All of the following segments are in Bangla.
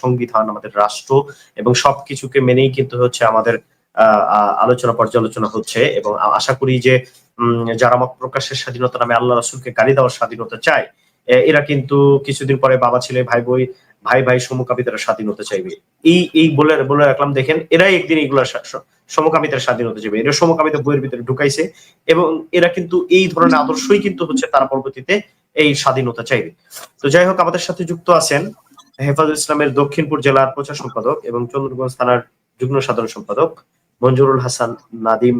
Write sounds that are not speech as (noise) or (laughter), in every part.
সংবিধান আমাদের রাষ্ট্র এবং সবকিছুকে মেনেই কিন্তু হচ্ছে আমাদের আলোচনা পর্যালোচনা হচ্ছে এবং আশা করি যে যারা মত প্রকাশের স্বাধীনতা নামে আল্লাহ রাসুলকে গালি দেওয়ার স্বাধীনতা চায় এরা কিন্তু কিছুদিন পরে বাবা ছেলে, ভাই বই, ভাই ভাই সমকামিতার স্বাধীনতা চাইবে। এই এই বলে বলে রাখলাম, দেখেন, এরাই একদিন স- সমকামিতার স্বাধীনতা চাইবে। এরা সমকামিতা বইয়ের ভিতরে ঢুকাইছে এবং এরা কিন্তু এই ধরনের আদর্শই কিন্তু হচ্ছে তারা পরবর্তীতে এই স্বাধীনতা চাইবে। তো যাই হোক, আমাদের সাথে যুক্ত আছেন হেফাজুল ইসলামের দক্ষিণপুর জেলার প্রচার সম্পাদক এবং চন্দ্রগঞ্জ থানার যুগ্ম সাধারণ সম্পাদক মঞ্জুরুল হাসান নাদিম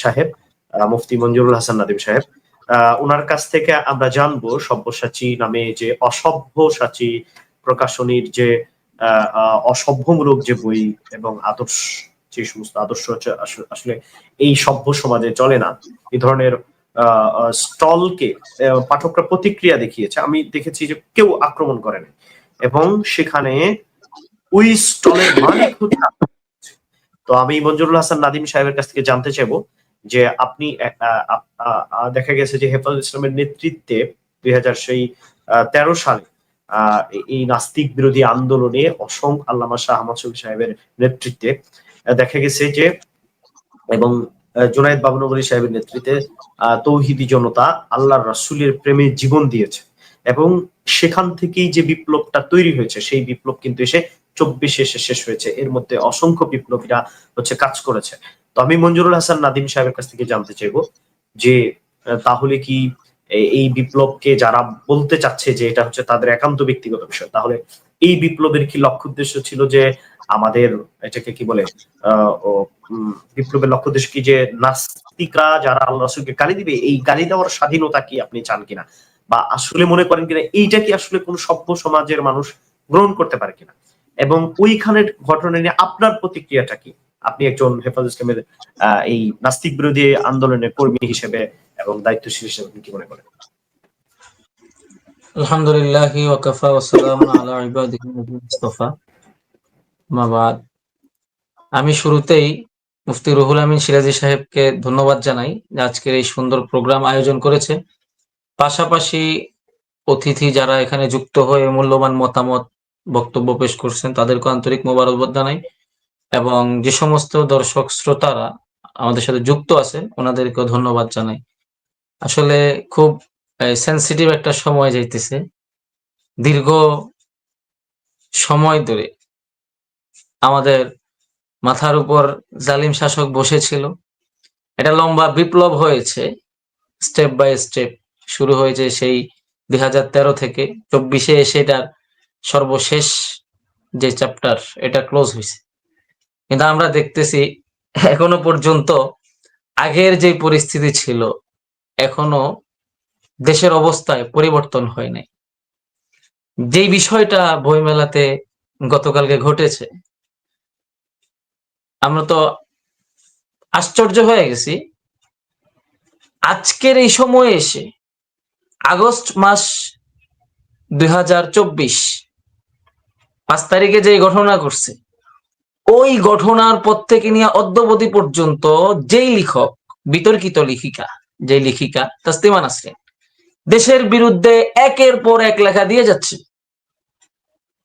সাহেব মুফতি মঞ্জুরুল হাসান নাদিম সাহেব। ওনার কাছ থেকে আমরা জানব সব্যসাচী নামে যে অসভ্যসাচী প্রকাশনীর যে অসভ্যমূলক যে বই এবং আদর্শ, যে সমস্ত আদর্শ আসলে এই সভ্য সমাজে চলে না। এই ধরনের স্টলকে পাঠকরা প্রতিক্রিয়া দেখিয়েছে। আমি দেখেছি যে কেউ আক্রমণ করেনি। এবং সেখানে ওই স্টলের মালিক তো আমি মঞ্জুরুল হাসান নাদিম সাহেবের কাছ থেকে জানতে চাইব যে আপনি দেখা গেছে যে হেফাজ ইসলামের নেতৃত্বে দুই হাজার সেই তেরো সালে এই নাস্তিক বিরোধী আন্দোলনে অসম আল্লামা শাহ আহমদ শফি সাহেবের নেতৃত্বে দেখা গেছে যে, এবং জুনায়েদ বাবুনগরী সাহেবের নেতৃত্বে তৌহিদি জনতা আল্লাহর রাসুলের প্রেমে জীবন দিয়েছে। এবং সেখান থেকেই যে বিপ্লবটা তৈরি হয়েছে, সেই বিপ্লব কিন্তু এসে চব্বিশে এসে শেষ হয়েছে। এর মধ্যে অসংখ্য বিপ্লবীরা হচ্ছে কাজ করেছে। তো আমি মঞ্জুরুল হাসান নাদিম সাহেবের কাছ থেকে জানতে চাইব যে তাহলে কি এই বিপ্লবকে যারা বলতে চাচ্ছে যে এটা হচ্ছে তাদের একান্ত ব্যক্তিগত বিষয়, তাহলে এই বিপ্লবের কি লক্ষ্য উদ্দেশ্য ছিল যে আমাদের এটাকে কি বলে বিপ্লবের লক্ষ্য উদ্দেশ্য কি যে নাস্তিকরা যারা আল্লাহ রসুলকে গালি দিবে, এই গালি দেওয়ার স্বাধীনতা কি আপনি চান কিনা? বা আসলে মনে করেন কিনা, এইটা কি আসলে কোন সভ্য সমাজের মানুষ গ্রহণ করতে পারে কিনা? এবং ওইখানের ঘটনা নিয়ে আপনার প্রতিক্রিয়াটা কি? আপনি একজন হেফাজ ইসলামের এই নাস্তিক বিরোধী আন্দোলনের কর্মী হিসেবে এবং দায়িত্বশীল হিসেবে আপনি কি মনে করেন? আলহামদুলিল্লাহ ওয়াকাফা আলা ইবাদিহি মুস্তাফা। মা বাদ। আমি শুরুতেই মুফতি রুহুল আমিন সিরাজি সাহেবকে ধন্যবাদ জানাই আজকের এই সুন্দর প্রোগ্রাম আয়োজন করেছে পাশাপাশি অতিথি যারা এখানে যুক্ত হয়ে মূল্যবান মতামত, বক্তব্য পেশ করছেন, তাদেরকে আন্তরিক মোবারকবাদ জানাই। এবং যে সমস্ত দর্শক শ্রোতারা আমাদের সাথে যুক্ত আছে ওনাদেরকেও ধন্যবাদ জানাই। আসলে খুব সেন্সিটিভ একটা সময় যাইতেছে। দীর্ঘ সময় ধরে আমাদের মাথার উপর জালিম শাসক বসেছিল। এটা লম্বা বিপ্লব হয়েছে, স্টেপ বাই স্টেপ। শুরু হয়েছে সেই দুই হাজার তেরো থেকে চব্বিশে এসে এটার সর্বশেষ যে চ্যাপ্টার এটা ক্লোজ হয়েছে। কিন্তু আমরা দেখতেছি এখনও পর্যন্ত আগের যে পরিস্থিতি ছিল, এখনও দেশের অবস্থায় পরিবর্তন হয় নাই। যেই বিষয়টা বইমেলাতে গতকালকে ঘটেছে, আমরা তো আশ্চর্য হয়ে গেছি। আজকের এই সময়ে এসে আগস্ট মাস দুই পাঁচ তারিখে যে ঘটনা ঘটছে, ওই ঘটনার পর থেকে নিয়ে অদ্যবধি পর্যন্ত যেই লেখক, বিতর্কিত লেখিকা যে লেখিকা তাসলিমা নাসরিন, দেশের বিরুদ্ধে একের পর এক লেখা দিয়ে যাচ্ছে।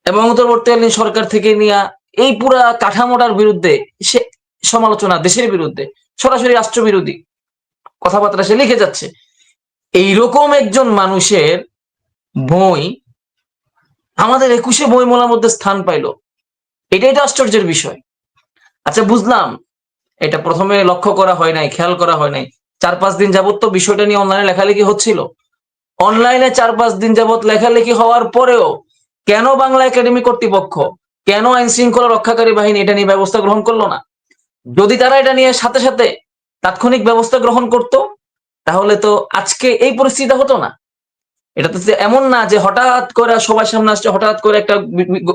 এবং অন্তর্বর্তীকালীন সরকার থেকে নিয়ে এই পুরা কাঠামোটার বিরুদ্ধে সে সমালোচনা, দেশের বিরুদ্ধে, সরাসরি রাষ্ট্রবিরোধী কথাবার্তা সে লিখে যাচ্ছে। এইরকম একজন মানুষের বই আমাদের একুশে বই মোলার মধ্যে স্থান পাইলো। এটাই তো আশ্চর্যের বিষয়। আচ্ছা বুঝলাম। এটা প্রথমে লক্ষ্য করা হয় নাই, খেয়াল করা হয় নাই। চার পাঁচ দিন যাবত তো বিষয়টা নিয়ে অনলাইনে লেখালেখি হচ্ছিল। অনলাইনে চার পাঁচ দিন যাবত লেখালেখি হওয়ার পরেও কেন বাংলা একাডেমি কর্তৃপক্ষ, কেন আইন শৃঙ্খলা রক্ষাকারী বাহিনী এটা নিয়ে ব্যবস্থা গ্রহণ করল না? যদি তারা এটা নিয়ে সাথে সাথে তাৎক্ষণিক ব্যবস্থা গ্রহণ করত তাহলে তো আজকে এই পরিস্থিতি হতো না। এটা তো এমন না যে হঠাৎ করে সবার সামনে আসছে হঠাৎ করে একটা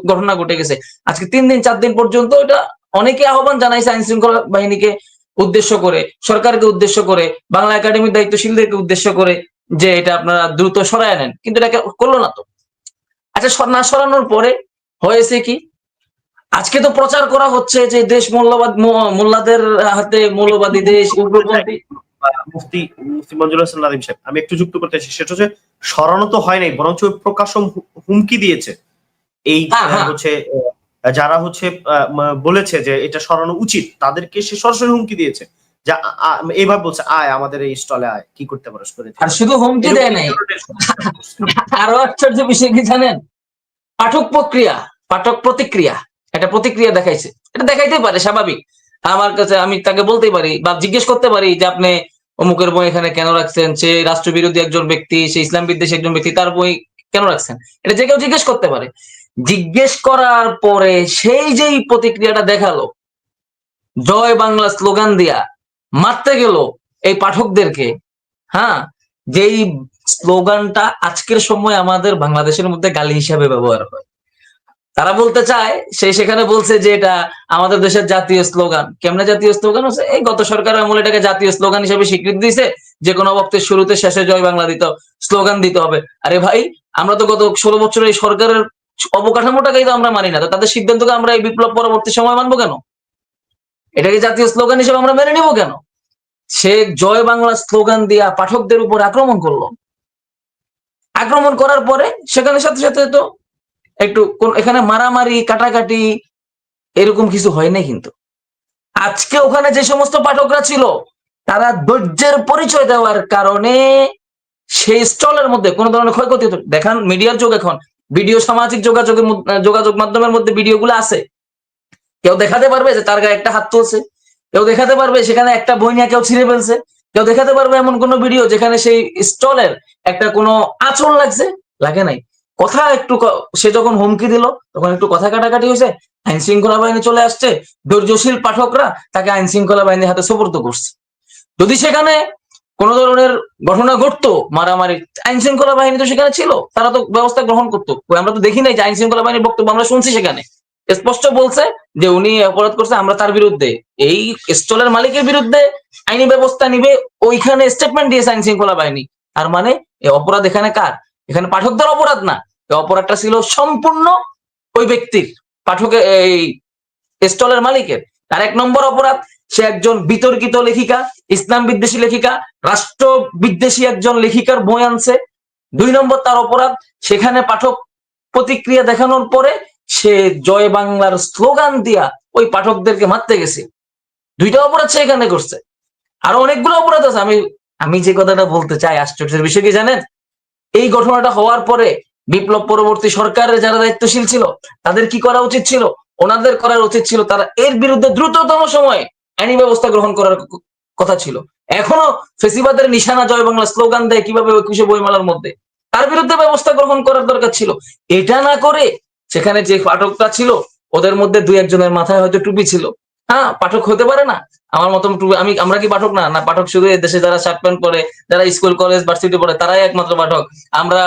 ঘটনা ঘটে গেছে। আজকে তিন দিন চার দিন পর্যন্ত এটা অনেকে আহ্বান জানাইছে আইন শৃঙ্খলা বাহিনীকে উদ্দেশ্য করে সরকারকে উদ্দেশ্য করে বাংলা একাডেমির দায়িত্বশীলদেরকে উদ্দেশ্য করে যে এটা আপনারা দ্রুত সরায় নেন। কিন্তু এটা কে- করল না তো। আচ্ছা না সরানোর পরে হয়েছে কি? আজকে তো প্রচার করা হচ্ছে যে দেশ মূল্যবাদ মোল্লাদের হাতে মৌলবাদী দেশ উগ্রপন্থী মুফতি মুফতি মঞ্জুর হাসান নাদিম সাহেব আমি একটু যুক্ত করতে চাই সেটা হচ্ছে সরানো তো হয় নাই বরঞ্চ প্রকাশম হুমকি দিয়েছে। এই হ্যাঁ, হ্যাঁ। হচ্ছে যারা হচ্ছে বলেছে যে এটা সরানো উচিত তাদেরকে সে সরাসরি হুমকি দিয়েছে যা বলছে আয় আমাদের এই স্টলে আয় কি করতে পারস করে আর শুধু হুমকি দেয় নাই। (laughs) আরও আশ্চর্য বিষয় কি জানেন? পাঠক প্রক্রিয়া পাঠক প্রতিক্রিয়া একটা প্রতিক্রিয়া দেখাইছে। এটা দেখাইতে পারে স্বাভাবিক। আমার কাছে আমি তাকে বলতে পারি বা জিজ্ঞেস করতে পারি যে আপনি অমুকের বই এখানে কেন রাখছেন? সে রাষ্ট্রবিরোধী একজন ব্যক্তি, সে ইসলাম বিদ্বেষী একজন ব্যক্তি, তার বই কেন রাখছেন? এটা যে কেউ জিজ্ঞেস করতে পারে। জিজ্ঞেস করার পরে সেই যেই প্রতিক্রিয়াটা দেখাল, জয় বাংলা স্লোগান দিয়া মারতে গেল এই পাঠকদেরকে হ্যাঁ? যেই স্লোগানটা আজকের সময় আমাদের বাংলাদেশের মধ্যে গালি হিসাবে ব্যবহার হয়। তারা বলতে চায়, সে সেখানে বলছে যে এটা আমাদের দেশের জাতীয় স্লোগান। কেমনে জাতীয় স্লোগান হচ্ছে? এই গত সরকারের আমলে এটাকে জাতীয় স্লোগান হিসেবে স্বীকৃতি দিয়েছে যে কোনো বক্তের শুরুতে শেষে জয় বাংলা দিতে, স্লোগান দিতে হবে। আরে ভাই, আমরা তো গত ষোলো বছর এই সরকারের অবকাঠামোটাকেই তো আমরা মানি না, তো তাদের সিদ্ধান্তকে আমরা এই বিপ্লব পরবর্তী সময় মানবো কেন? এটাকে জাতীয় স্লোগান হিসেবে আমরা মেনে নিব কেন? সে জয় বাংলা স্লোগান দিয়া পাঠকদের উপর আক্রমণ করল। আক্রমণ করার পরে সেখানে সাথে সাথে তো একটু কোন- এখানে মারামারি, কাটাকাটি, এরকম কিছু হয় নাই কিন্তু। আজকে ওখানে যে সমস্ত পাঠকরা ছিল, তারা ধৈর্যের পরিচয় দেওয়ার কারণে সেই স্টলের মধ্যে কোনো ধরনের ক্ষয়ক্ষতি হতো দেখান, মিডিয়ার যুগ এখন, ভিডিও সামাজিক যোগাযোগের যোগাযোগ মাধ্যমের মধ্যে ভিডিওগুলো আছে। কেউ দেখাতে পারবে যে তার গায়ে একটা হাত তুলছে, কেউ দেখাতে পারবে সেখানে একটা বই নিয়ে কেউ ছিঁড়ে ফেলছে, কেউ দেখাতে পারবে এমন কোনো ভিডিও যেখানে সেই স্টলের একটা কোনো আচরণ লাগছে, লাগে নাই। কথা একটু সে যখন হুমকি দিল, তখন একটু কথা কাটাকাটি হয়েছে আইন শৃঙ্খলা বাহিনী চলে আসছে, ধৈর্যশীল পাঠকরা তাকে আইন শৃঙ্খলা বাহিনীর হাতে সুপর্দ করছে। যদি সেখানে কোন ধরনের ঘটনা ঘটতো, মারামারি আইন শৃঙ্খলা বাহিনী তো সেখানে ছিল, তারা তো ব্যবস্থা গ্রহণ করতো। আমরা তো দেখি নাই যে আইন শৃঙ্খলা বাহিনীর বক্তব্য আমরা শুনছি সেখানে। স্পষ্ট বলছে যে উনি অপরাধ করছে আমরা তার বিরুদ্ধে। এই স্টলের মালিকের বিরুদ্ধে আইনি ব্যবস্থা নিবে, ওইখানে স্টেটমেন্ট দিয়েছে আইন শৃঙ্খলা বাহিনী। তার মানে অপরাধ এখানে কার? এখানে পাঠকদের অপরাধ না। অপরাধটা ছিল সম্পূর্ণ ওই ব্যক্তির পাঠকের এই স্টলের মালিকের। তার এক নম্বর অপরাধ, সে একজন বিতর্কিত লেখিকা, ইসলাম বিদ্বেষী লেখিকা, রাষ্ট্র বিদ্বেষী একজন লেখিকার বই আনছে। দুই নম্বর তার অপরাধ, সেখানে পাঠক প্রতিক্রিয়া দেখানোর পরে সে জয় বাংলার স্লোগান দিয়া ওই পাঠকদেরকে মারতে গেছে। দুইটা অপরাধ সে এখানে করছে। আরও অনেকগুলো অপরাধ আছে। আমি আমি যে কথাটা বলতে চাই, আশ্চর্যের বিষয় কি জানেন? এই ঘটনাটা হওয়ার পরে বিপ্লব পরবর্তী সরকারের যারা দায়িত্বশীল ছিল, তাদের কি করা উচিত ছিল? ওনাদের করার উচিত ছিল তারা এর বিরুদ্ধে দ্রুততম সময়ে আইনি ব্যবস্থা গ্রহণ করার কথা ছিল। এখনও ফেসিবাদের নিশানা জয় বাংলা স্লোগান দেয় কীভাবে একুশে বইমেলার মধ্যে। তার বিরুদ্ধে ব্যবস্থা গ্রহণ করার দরকার ছিল। এটা না করে সেখানে যে পাঠকটা ছিল, ওদের মধ্যে দুই একজনের মাথায় হয়তো টুপি ছিল। হ্যাঁ পাঠক হতে পারে না আমার মতন আমি আমরা কি পাঠক না? না পাঠক শুধু এই দেশে যারা শার্ট প্যান্ট পরে যারা স্কুল কলেজ ভার্সিটি পড়ে তারাই একমাত্র পাঠক। আমরা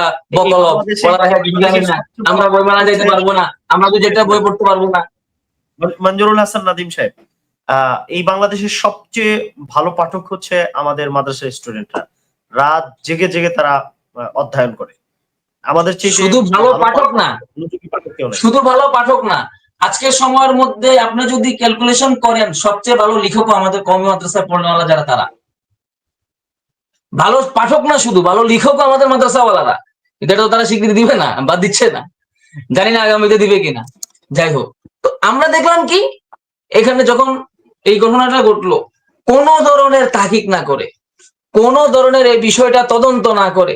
না। আমরা বইমেলা যেতে পারব না। আমরা তো যেটা বই পড়তে পারব না। মঞ্জুরুল হাসান নাদিম সাহেব আহ, এই বাংলাদেশের সবচেয়ে ভালো পাঠক হচ্ছে আমাদের মাদ্রাসার স্টুডেন্টরা রাত জেগে জেগে তারা অধ্যয়ন করে। আমাদের চেয়ে শুধু ভালো পাঠক না। শুধু ভালো পাঠক না আজকের সময়ের মধ্যে আপনি যদি ক্যালকুলেশন করেন, সবচেয়ে ভালো লেখক আমাদের কমি মাদ্রাসায় পড়নেওয়ালা যারা তারা। ভালো পাঠক না শুধু, ভালো লেখক আমাদের মাদ্রাসাওয়ালারা। এটা তো তারা স্বীকৃতি দিবে না, বা দিচ্ছে না। জানি না আগামীতে দিবে কিনা। যাই হোক, তো আমরা দেখলাম কি, এখানে যখন এই ঘটনাটা ঘটলো, কোন ধরনের তাকিক না করে, কোন ধরনের এই বিষয়টা তদন্ত না করে,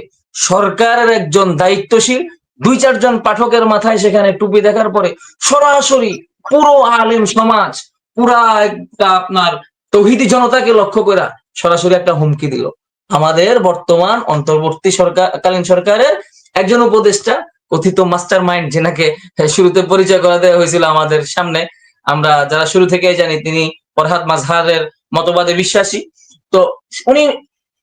সরকারের একজন দায়িত্বশীল দুই চারজন পাঠকের মাথায় সেখানে টুপি দেখার পরে সরাসরি পুরো আলিম সমাজ, পুরা একটা আপনার তহিদি জনতাকে লক্ষ্য করে সরাসরি একটা হুমকি দিল। আমাদের বর্তমান অন্তর্বর্তী সরকারকালীন সরকারের একজন উপদেষ্টা, কথিত মাস্টার মাইন্ড যেনাকে শুরুতে পরিচয় করা দেওয়া হয়েছিল আমাদের সামনে, আমরা যারা শুরু থেকেই জানি তিনি ফরহাদ মাজহারের মতবাদে বিশ্বাসী। তো উনি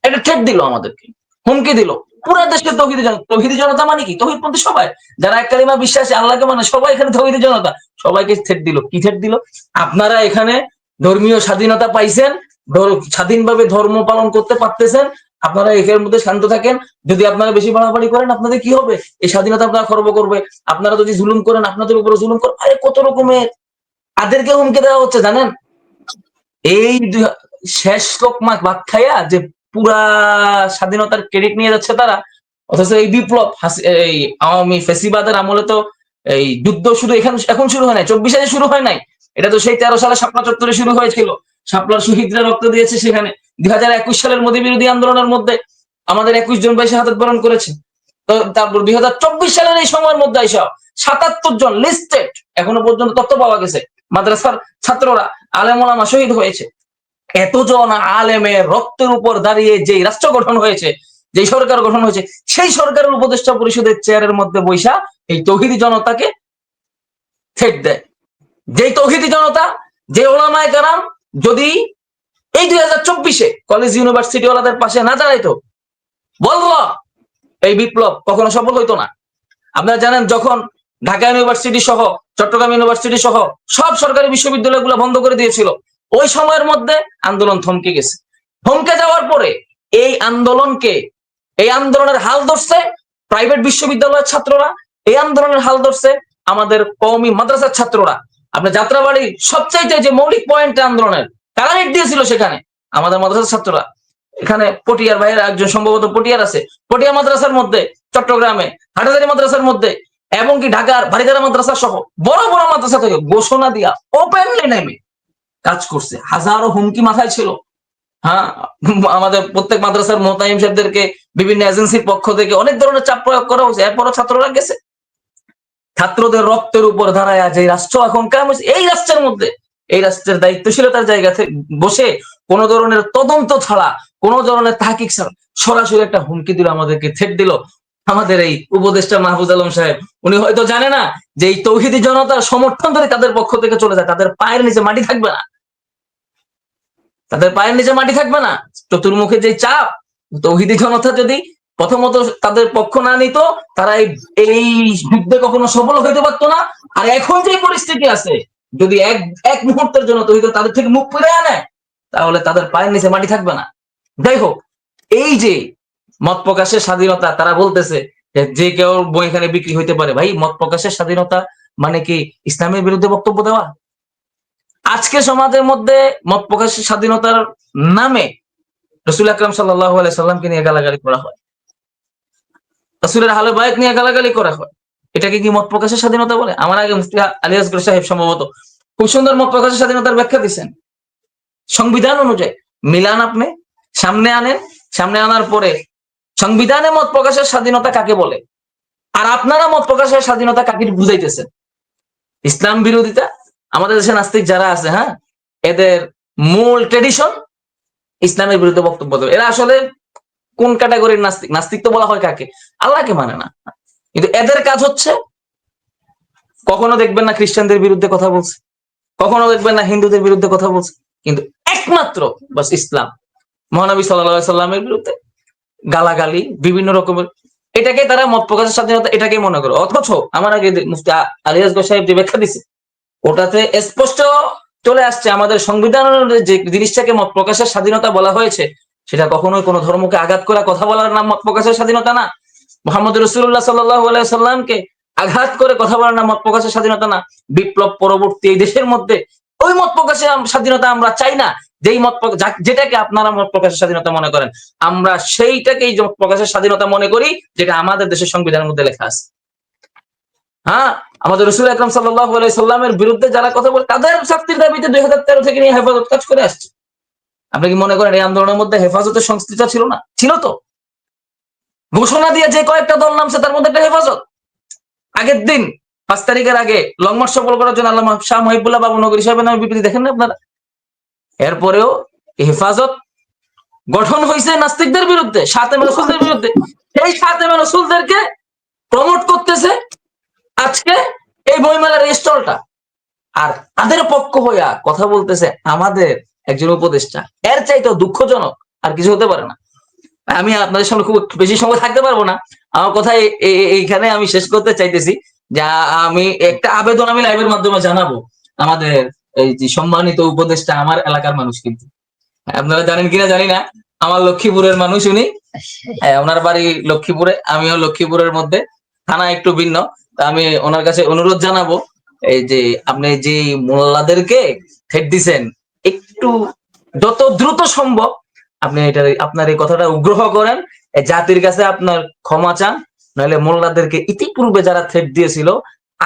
একটা ঠেট দিল আমাদেরকে, হুমকি দিল। পুরা দেশকে তহিদি জনতা তহিদি জনতা মানে কি? তহিদ পন্থী সবাই। যারা এক কালিমা বিশ্বাসী, আল্লাহকে মানে সবাই এখানে তহিদি জনতা। সবাইকে থেট দিল। কি থেট দিল? আপনারা এখানে ধর্মীয় স্বাধীনতা পাইছেন স্বাধীনভাবে ধর্ম পালন করতে পারতেছেন, আপনারা এখানের মধ্যে শান্ত থাকেন। যদি আপনারা বেশি বাড়াবাড়ি করেন, আপনাদের কি হবে? এই স্বাধীনতা আপনারা খর্ব করবে। আপনারা যদি জুলুম করেন, আপনাদের উপরে জুলুম করেন আরে কত রকমের তাদেরকে হুমকি দেওয়া হচ্ছে, জানেন? এই শেষ লোকমা ভাত খাইয়া যে পুরা স্বাধীনতার ক্রেডিট নিয়ে যাচ্ছে তারা। অথচ এই বিপ্লব এই আওয়ামী ফেসিবাদের আমলে তো এই যুদ্ধ শুরু এখানে, এখন শুরু হয় নাই, চব্বিশে শুরু হয় নাই, এটা তো সেই তেরো সালে শাপলা চত্বরে শুরু হয়েছিল। শাপলার শহীদরা রক্ত দিয়েছে সেখানে। দুই হাজার একুশ সালের মোদী বিরোধী আন্দোলনের মধ্যে আমাদের একুশ জন ভাই শাহাদত বরণ করেছে। তো তারপর দুই হাজার চব্বিশ সালের এই সময়ের মধ্যে আইসা সাতাত্তর জন লিস্টেড এখনও পর্যন্ত তথ্য পাওয়া গেছে। মাদ্রাসার ছাত্ররা, আলেমোলামা শহীদ হয়েছে। এতজন আলেমের রক্তের উপর দাঁড়িয়ে যেই রাষ্ট্র গঠন হয়েছে, যেই সরকার গঠন হয়েছে, সেই সরকারের উপদেষ্টা পরিষদের চেয়ারের মধ্যে বৈশা এই তৌহিদি জনতাকে থেট দেয়। যেই তৌহিদি জনতা যে ওলামায় কারাম যদি এই দুই হাজার চব্বিশে কলেজ ইউনিভার্সিটি ওলাদের পাশে না দাঁড়াইতো বলল এই বিপ্লব কখনো সফল হইতো না। আপনারা জানেন যখন ঢাকা ইউনিভার্সিটি সহ, চট্টগ্রাম ইউনিভার্সিটি সহ সব সরকারি বিশ্ববিদ্যালয়গুলো বন্ধ করে দিয়েছিল ওই সময়ের মধ্যে আন্দোলন থমকে গেছে। থমকে যাওয়ার পরে এই আন্দোলনকে, এই আন্দোলনের হাল ধরছে প্রাইভেট বিশ্ববিদ্যালয়ের ছাত্ররা, এই আন্দোলনের হাল ধরছে আমাদের কওমি মাদ্রাসার ছাত্ররা। আপনার যাত্রাবাড়ির সবচাইতে যে মৌলিক পয়েন্ট আন্দোলনের নেট দিয়েছিল সেখানে? আমাদের মাদ্রাসার ছাত্ররা। এখানে পটিয়ার বাইরে একজন সম্ভবত পটিয়ার আছে। পটিয়া মাদ্রাসার মধ্যে, চট্টগ্রামে, হাটাজারি মাদ্রাসার মধ্যে, এবং কি ঢাকার বাড়িদারা মাদ্রাসা সহ বড় বড় মাদ্রাসা থেকে ঘোষণা দিয়া ওপেনলি নেমে কাজ করছে। হাজারো হুমকি মাথায় ছিল। হ্যাঁ আমাদের প্রত্যেক মাদ্রাসার মোতাইম সাহেবদেরকে, বিভিন্ন এজেন্সির পক্ষ থেকে অনেক ধরনের চাপ প্রয়োগ করা হয়েছে। এরপরও ছাত্ররা গেছে। ছাত্রদের রক্তের উপর দাঁড়ায় যে রাষ্ট্র এখন কাম হয়েছে? এই রাষ্ট্রের মধ্যে, এই রাষ্ট্রের দায়িত্বশীলতার জায়গা থেকে বসে কোন ধরনের তদন্ত ছাড়া, কোন ধরনের তাহকিক ছাড়া সরাসরি একটা হুমকি দিল, আমাদেরকে থেট দিল। আমাদের এই উপদেষ্টা মাহফুজ আলম সাহেব, উনি হয়তো জানে না যে এই তৌহিদি জনতার সমর্থন ধরে তাদের পক্ষ থেকে চলে যায়? তাদের পায়ের নিচে মাটি থাকবে না। তাদের পায়ের নিচে মাটি থাকবে না। চতুর্মুখে যে চাপ, তৌহিদি জনতা যদি প্রথমত তাদের পক্ষ না নিত, তারা এই যুদ্ধে কখনো সফল হইতে পারতো না। আর এখন যে পরিস্থিতি আছে, যদি এক এক মুহূর্তের জন্য তৌহিদ তাদের থেকে মুখ ফিরে আনে, তাহলে তাদের পায়ের নিচে মাটি থাকবে না। যাই হোক, এই যে মত প্রকাশের স্বাধীনতা, তারা বলতেছে যে যে কেউ বই এখানে বিক্রি হইতে পারে। ভাই, মত প্রকাশের স্বাধীনতা মানে কি ইসলামের বিরুদ্ধে বক্তব্য দেওয়া? আজকে সমাজের মধ্যে মত প্রকাশের স্বাধীনতার নামে রসুল আকরাম সাল্লাহ সাল্লামকে নিয়ে গালাগালি করা হয়। রসুলের হালে বায়ক নিয়ে গালাগালি করা হয়। এটাকে কি মত প্রকাশের স্বাধীনতা বলে? আমার আগে মুফতি আলী আসগর সাহেব সম্ভবত খুব সুন্দর মত প্রকাশের স্বাধীনতার ব্যাখ্যা দিচ্ছেন সংবিধান অনুযায়ী, মিলান আপনি, সামনে আনেন, সামনে আনার পরে সংবিধানে মত প্রকাশের স্বাধীনতা কাকে বলে? আর আপনারা মত প্রকাশের স্বাধীনতা কাকে বুঝাইতেছেন? ইসলাম বিরোধিতা আমাদের দেশে নাস্তিক যারা আছে হ্যাঁ এদের মূল ট্রেডিশন ইসলামের বিরুদ্ধে বক্তব্য দেবে এরা আসলে কোন ক্যাটাগরির নাস্তিক? নাস্তিক তো বলা হয় কাকে? আল্লাহকে মানে না। কিন্তু এদের কাজ হচ্ছে, কখনো দেখবেন না খ্রিস্টানদের বিরুদ্ধে কথা বলছে, কখনো দেখবেন না হিন্দুদের বিরুদ্ধে কথা বলছে, কিন্তু একমাত্র বাস ইসলাম। মহানবী সাল্লাহ সাল্লামের বিরুদ্ধে গালাগালি, বিভিন্ন রকমের, এটাকে তারা মত প্রকাশের স্বাধীনতা এটাকে মনে করে। অথচ আমার আগে মুফতি আলিয়াস সাহেব যে ব্যাখ্যা দিছে ওটাতে স্পষ্ট চলে আসছে আমাদের সংবিধানের যে জিনিসটাকে মত প্রকাশের স্বাধীনতা বলা হয়েছে, সেটা কখনোই কোনো ধর্মকে আঘাত করা কথা বলার নাম মত প্রকাশের স্বাধীনতা না। মোহাম্মদ রসুল্লাহ সাল্লাহ আঘাত করে কথা বলার নাম মত প্রকাশের স্বাধীনতা না। বিপ্লব পরবর্তী এই দেশের মধ্যে ওই মত প্রকাশের স্বাধীনতা আমরা চাই না, যেই মত যেটাকে আপনারা মত প্রকাশের স্বাধীনতা মনে করেন। আমরা সেইটাকেই প্রকাশের স্বাধীনতা মনে করি, যেটা আমাদের দেশের সংবিধানের মধ্যে লেখা আছে। হ্যাঁ আমাদের রসুল আকরম সাল্লামের বিরুদ্ধে যারা কথা বলে, তাদের শাস্তির দাবিতে দুই হাজার তেরো থেকে নিয়ে হেফাজত কাজ করে আসছে। আপনি কি মনে করেন এই আন্দোলনের মধ্যে হেফাজতের সংস্কৃতি ছিল না? ছিল তো। ঘোষণা দিয়ে যে কয়েকটা দল নামছে, তার মধ্যে একটা হেফাজত। আগের দিন, পাঁচ তারিখের আগে লং মার্চ সফল করার জন্য আল্লাহ শাহ মহিবুল্লাহ বাবু নগরী সাহেবের নামে বিবৃতি দেখেন না আপনারা? এরপরেও হেফাজত গঠন হয়েছে নাস্তিকদের বিরুদ্ধে, সাতেম রসুলদের বিরুদ্ধে। সেই সাতেম রসুলদেরকে প্রমোট করতেছে আজকে এই বইমেলার স্টলটা। আর তাদের পক্ষ হইয়া কথা বলতেছে আমাদের একজন উপদেষ্টা। এর চাইতে দুঃখজনক আর কিছু হতে পারে না। আমি আপনাদের সঙ্গে খুব বেশি সময় থাকতে পারব না। আমার কথা এইখানে আমি শেষ করতে চাইতেছি যে আমি একটা আবেদন আমি লাইভের মাধ্যমে জানাব। আমাদের এই যে সম্মানিত উপদেষ্টা আমার এলাকার মানুষ কিন্তু। আপনারা জানেন কিনা জানি না আমার লক্ষ্মীপুরের মানুষ উনি। ওনার বাড়ি লক্ষ্মীপুরে আমিও লক্ষ্মীপুরের মধ্যে। থানা একটু ভিন্ন। তা আমি ওনার কাছে অনুরোধ জানাব, এই যে আপনি যে মোল্লাদেরকে ফেট দিছেন, একটু যত দ্রুত সম্ভব আপনি এটা আপনার এই কথাটা উগ্রহ করেন জাতির কাছে আপনার ক্ষমা চান নাহলে মোল্লাদেরকে ইতিপূর্বে যারা থ্রেট দিয়েছিল,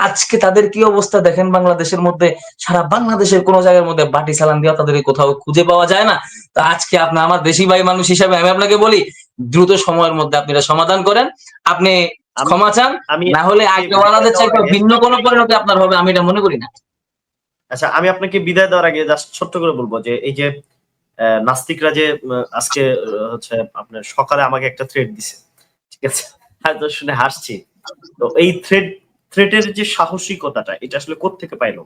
আজকে তাদের কি অবস্থা দেখেন বাংলাদেশের মধ্যে? সারা বাংলাদেশের কোন জায়গার মধ্যে বাটি সালান দেওয়া তাদের কোথাও খুঁজে পাওয়া যায় না। তো আজকে আপনি আমার দেশি ভাই মানুষ হিসাবে আমি আপনাকে বলি, দ্রুত সময়ের মধ্যে আপনি এটা সমাধান করেন। আপনি ক্ষমা চান আমি না হলে আগেওয়ালাদের চাইতে ভিন্ন কোনো পরিণতি আপনার হবে আমি এটা মনে করি না। আচ্ছা আমি আপনাকে বিদায় দেওয়ার আগে জাস্ট ছোট্ট করে বলব যে এই যে নাস্তিকরা যে আজকে হচ্ছে আপনার সকালে আমাকে একটা থ্রেড দিছে ঠিক আছে? হয়তো শুনে হাসছি। তো এই থ্রেড থ্রেডের যে সাহসিকতাটা এটা আসলে কোত্থেকে পাইলো?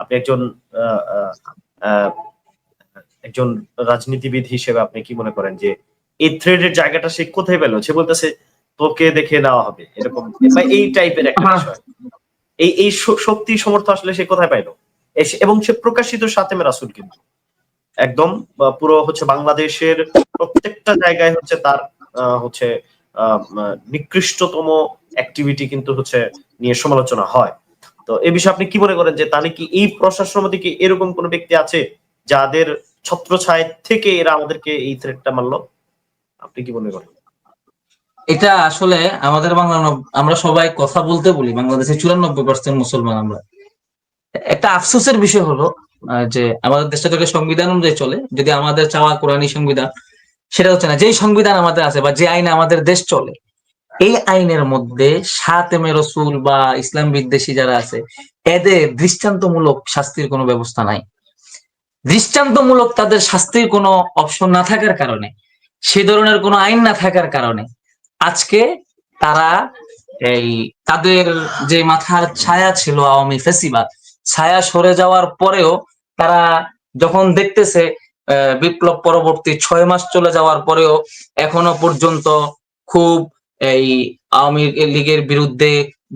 আপনি একজন একজন রাজনীতিবিদ হিসেবে আপনি কি মনে করেন যে এই থ্রেডের জায়গাটা সে কোথায় পেল? সে বলতেছে তোকে দেখে নেওয়া হবে এরকম। বা এই টাইপের একটা। বিষয়। এই এই শক্তি সমর্থ আসলে সে কোথায় পাইলো? এবং সে প্রকাশিত সাতেমে রাসুল কিন্তু। একদম পুরো হচ্ছে বাংলাদেশের প্রত্যেকটা জায়গায় হচ্ছে তার হচ্ছে নিকৃষ্টতম অ্যাক্টিভিটি কিন্তু হচ্ছে নিয়ে সমালোচনা হয়। তো এ বিষয়ে আপনি কি মনে করেন যে তাহলে কি এই প্রশাসনের মধ্যে কি এরকম কোন ব্যক্তি আছে যাদের ছত্রছায় থেকে এরা আমাদেরকে এই থ্রেটটা মারলো? আপনি কি মনে করেন? এটা আসলে আমাদের বাংলা আমরা সবাই কথা বলতে বলি, বাংলাদেশের চুরানব্বই পার্সেন্ট মুসলমান আমরা। একটা আফসোসের বিষয় হলো যে আমাদের দেশটা থেকে সংবিধান অনুযায়ী চলে, যদি আমাদের চাওয়া কোরআনী সংবিধান, সেটা হচ্ছে না, যেই সংবিধান আমাদের আছে বা যে আইনে আমাদের দেশ চলে, এই আইনের মধ্যে সাতেমে রসুল বা ইসলাম বিদ্বেষী যারা আছে, এদের দৃষ্টান্তমূলক শাস্তির কোনো ব্যবস্থা নাই। দৃষ্টান্তমূলক তাদের শাস্তির কোনো অপশন না থাকার কারণে, সে ধরনের কোনো আইন না থাকার কারণে আজকে তারা এই তাদের যে মাথার ছায়া ছিল আওয়ামী ফেসিবাদ, ছায়া সরে যাওয়ার পরেও তারা যখন দেখতেছে বিপ্লব পরবর্তী ছয় মাস চলে যাওয়ার পরেও এখনও পর্যন্ত খুব এই আওয়ামী লীগের বিরুদ্ধে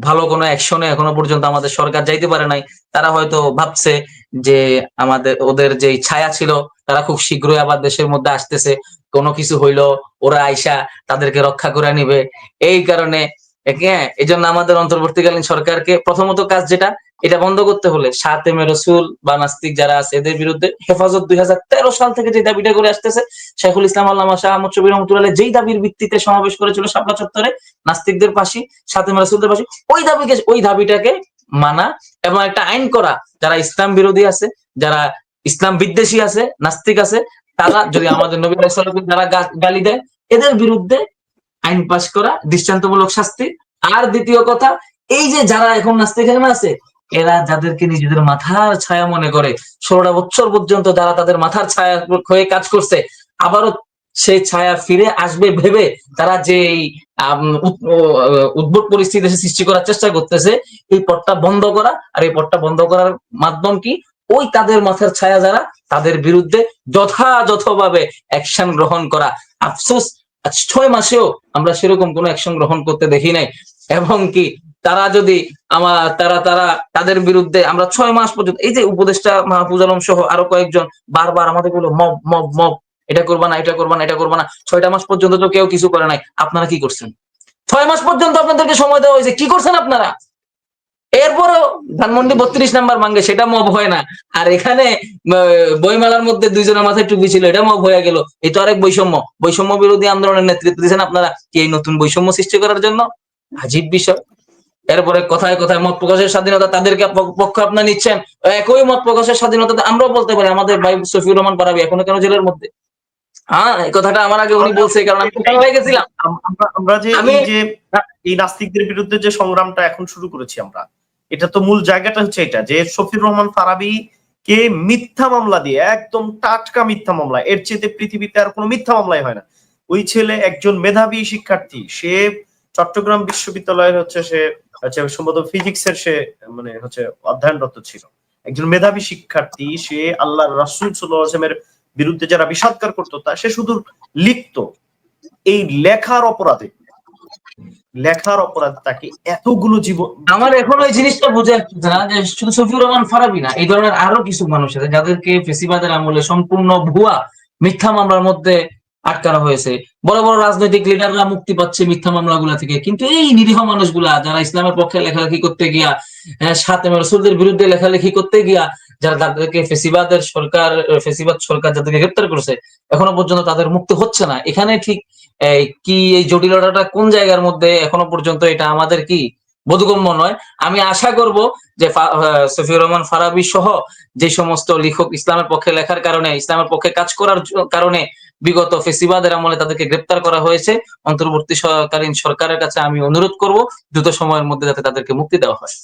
ভালো কোনো অ্যাকশনে এখনও পর্যন্ত আমাদের সরকার যাইতে পারে নাই। তারা হয়তো ভাবছে যে আমাদের, ওদের যে ছায়া ছিল, তারা খুব শীঘ্রই আবার দেশের মধ্যে আসতেছে। কোনো কিছু হইল, ওরা আইসা তাদেরকে রক্ষা করে নিবে। এই কারণে হ্যাঁ এই জন্য আমাদের অন্তর্বর্তীকালীন সরকারকে প্রথমত কাজ যেটা, এটা বন্ধ করতে হলে সাত এম রসুল বা নাস্তিক যারা আছে, এদের বিরুদ্ধে হেফাজত দুই সাল থেকে যে দাবিটা করে আসতেছে শেখুল ইসলাম আল্লামা শাহ আহমদ শবির রহমতুল্লাহ যেই দাবির ভিত্তিতে সমাবেশ করেছিল শাপলা চত্বরে, নাস্তিকদের পাশে সাত এম রসুলদের পাশে ওই দাবিকে, ওই দাবিটাকে মানা এবং একটা আইন করা, যারা ইসলাম বিরোধী আছে, যারা ইসলাম বিদ্বেষী আছে, নাস্তিক আছে তারা যদি আমাদের নবী যারা গালি দেয় এদের বিরুদ্ধে আইন পাশ করা দৃষ্টান্তমূলক শাস্তি। আর দ্বিতীয় কথা এই যে যারা এখন নাস্তিক আছে এরা যাদেরকে নিজেদের মাথার ছায়া মনে করে ষোলোটা বছর পর্যন্ত যারা তাদের মাথার ছায়া হয়ে কাজ করছে আবারও সেই ছায়া ফিরে আসবে ভেবে তারা যে এই, আম, উদ- ও, আহ, উদ্ভট পরিস্থিতি সৃষ্টি করার চেষ্টা করতেছে এই পথটা বন্ধ করা। আর এই পথটা বন্ধ করার মাধ্যম কি? ওই তাদের মাথার ছায়া যারা, তাদের বিরুদ্ধে যথাযথভাবে অ্যাকশন গ্রহণ করা। আফসোস ছয় মাসেও আমরা সেরকম কোনো অ্যাকশন গ্রহণ করতে দেখি নাই। এবং কি, তারা যদি আমার, তারা তারা তাদের বিরুদ্ধে আমরা ছয় মাস পর্যন্ত, এই যে উপদেষ্টা মাহফুজ আলম সহ আরও কয়েকজন বারবার আমাদের বলল, মব মব মব, এটা করবা না, এটা করবা না, এটা করবা না। ছয়টা মাস পর্যন্ত তো কেউ কিছু করে নাই। আপনারা কি করছেন? ছয় মাস পর্যন্ত আপনাদেরকে সময় দেওয়া হয়েছে। কি করছেন আপনারা? এরপরও ধানমন্ডি বত্রিশ নাম্বার মাঙ্গে সেটা মব হয় না। আর এখানে বইমেলার মধ্যে দুইজনের মাথায় টুপি ছিল এটা মব হয়ে গেল। এই তো আরেক বৈষম্য। বৈষম্য বিরোধী আন্দোলনের নেতৃত্ব দিয়েছেন আপনারা কি এই নতুন বৈষম্য সৃষ্টি করার জন্য? আজীব বিষয়। এরপরে কথায় কথায় মত প্রকাশের স্বাধীনতা তাদেরকে পক্ষ আপনার নিচ্ছেন। একই মত প্রকাশের স্বাধীনতা আমরাও বলতে পারি আমাদের ভাই সফিউর রহমান পারাবি এখনও কেন জেলের মধ্যে? হ্যাঁ এই কথাটা আমার আগে উনি বলছে কারণ আমি হয়ে গেছিলাম। আমরা যে এই নাস্তিকদের বিরুদ্ধে যে সংগ্রামটা এখন শুরু করেছি আমরা এটা তো মূল জায়গাটা হচ্ছে এটা, যে শফির রহমান ফারাবি কে মিথ্যা মামলা দিয়ে, একদম টাটকা মিথ্যা মামলা, এর চেয়ে পৃথিবীতে আর কোনো মিথ্যা মামলাই হয় না। ওই ছেলে একজন মেধাবী শিক্ষার্থী, সে চট্টগ্রাম বিশ্ববিদ্যালয়ের হচ্ছে সে, হচ্ছে সম্ভবত ফিজিক্সের সে মানে হচ্ছে অধ্যয়নরত ছিল। একজন মেধাবী শিক্ষার্থী, সে আল্লাহ রাসুল সাল্লামের বিরুদ্ধে যারা বিষাদকার করতো, তা সে শুধু লিখতো। এই লেখার অপরাধে লেখার অপরাধে তাকে এতগুলো জীবন আমার এখন ওই জিনিসটা বুঝে আসছে না যে শুধু শফিউর রহমান ফারাবি না এই ধরনের আরও কিছু মানুষ আছে যাদেরকে ফেসিবাদের আমলে সম্পূর্ণ ভুয়া মিথ্যা মামলার মধ্যে আটকানো হয়েছে। বড় বড় রাজনৈতিক লিডাররা মুক্তি পাচ্ছে মিথ্যা মামলাগুলা থেকে। কিন্তু এই নিরীহ মানুষগুলা যারা ইসলামের পক্ষে লেখালেখি করতে গিয়া হ্যাঁ, সাথে রসুলদের বিরুদ্ধে লেখালেখি করতে গিয়া যারা তাদেরকে ফেসিবাদের সরকার ফেসিবাদ সরকার যাদেরকে গ্রেপ্তার করেছে এখনও পর্যন্ত তাদের মুক্তি হচ্ছে না। এখানে ঠিক কি এই জটিলতাটা কোন জায়গার মধ্যে এখনও পর্যন্ত এটা আমাদের কি বোধগম্য নয়? আমি আশা করব যে সফিউর রহমান ফারাবি সহ যে সমস্ত লেখক ইসলামের পক্ষে লেখার কারণে, ইসলামের পক্ষে কাজ করার কারণে বিগত ফেসিবাদের আমলে তাদেরকে গ্রেপ্তার করা হয়েছে অন্তর্বর্তীকালীন সরকারের কাছে আমি অনুরোধ করব দ্রুত সময়ের মধ্যে যাতে তাদেরকে মুক্তি দেওয়া হয়।